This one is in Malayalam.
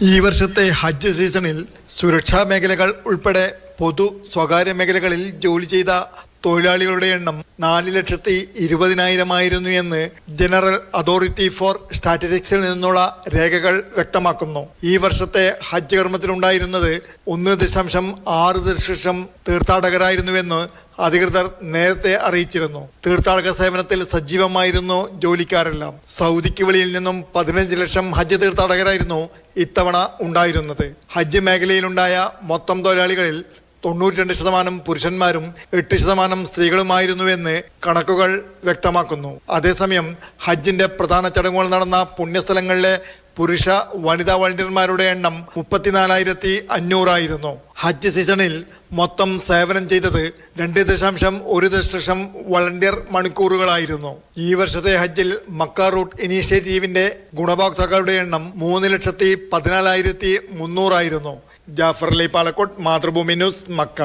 ഈ വർഷത്തെ ഹജ്ജ് സീസണിൽ സുരക്ഷാ മേഖലകൾ ഉൾപ്പെടെ പൊതു സ്വകാര്യ മേഖലകളിൽ ജോലി ചെയ്ത തൊഴിലാളികളുടെ എണ്ണം നാല് ലക്ഷത്തി ഇരുപതിനായിരമായിരുന്നു എന്ന് ജനറൽ അതോറിറ്റി ഫോർ സ്റ്റാറ്റിസ്റ്റിക്സിൽ നിന്നുള്ള രേഖകൾ വ്യക്തമാക്കുന്നു. ഈ വർഷത്തെ ഹജ്ജ് കർമ്മത്തിലുണ്ടായിരുന്നത് ഒന്ന് ദശാംശം ആറ് ദശലക്ഷം തീർത്ഥാടകരായിരുന്നുവെന്ന് അധികൃതർ നേരത്തെ അറിയിച്ചിരുന്നു. തീർത്ഥാടക സേവനത്തിൽ സജീവമായിരുന്നു ജോലിക്കാരെല്ലാം. സൗദിക്ക് വെളിയിൽ നിന്നും പതിനഞ്ച് ലക്ഷം ഹജ്ജ് തീർത്ഥാടകരായിരുന്നു ഇത്തവണ ഉണ്ടായിരുന്നത്. ഹജ്ജ് മേഖലയിലുണ്ടായ മൊത്തം തൊഴിലാളികളിൽ തൊണ്ണൂറ്റി രണ്ട് ശതമാനം പുരുഷന്മാരും എട്ട് ശതമാനം സ്ത്രീകളുമായിരുന്നുവെന്ന് കണക്കുകൾ വ്യക്തമാക്കുന്നു. അതേസമയം ഹജ്ജിന്റെ പ്രധാന ചടങ്ങുകൾ നടന്ന പുണ്യസ്ഥലങ്ങളിലെ പുരുഷ വനിതാ വളണ്ടിയർമാരുടെ എണ്ണം മുപ്പത്തിനാലായിരത്തി അഞ്ഞൂറായിരുന്നു. ഹജ്ജ് സീസണിൽ മൊത്തം സേവനം ചെയ്തത് രണ്ട് ദശാംശം ഒരു ദശലക്ഷം വളണ്ടിയർ മണിക്കൂറുകളായിരുന്നു. ഈ വർഷത്തെ ഹജ്ജിൽ മക്ക റൂട്ട് ഇനീഷ്യേറ്റീവിന്റെ ഗുണഭോക്താക്കളുടെ എണ്ണം മൂന്ന് ലക്ഷത്തി പതിനാലായിരത്തി മുന്നൂറായിരുന്നു. Jafar Ali Balakot Mathrubhumi news Mecca.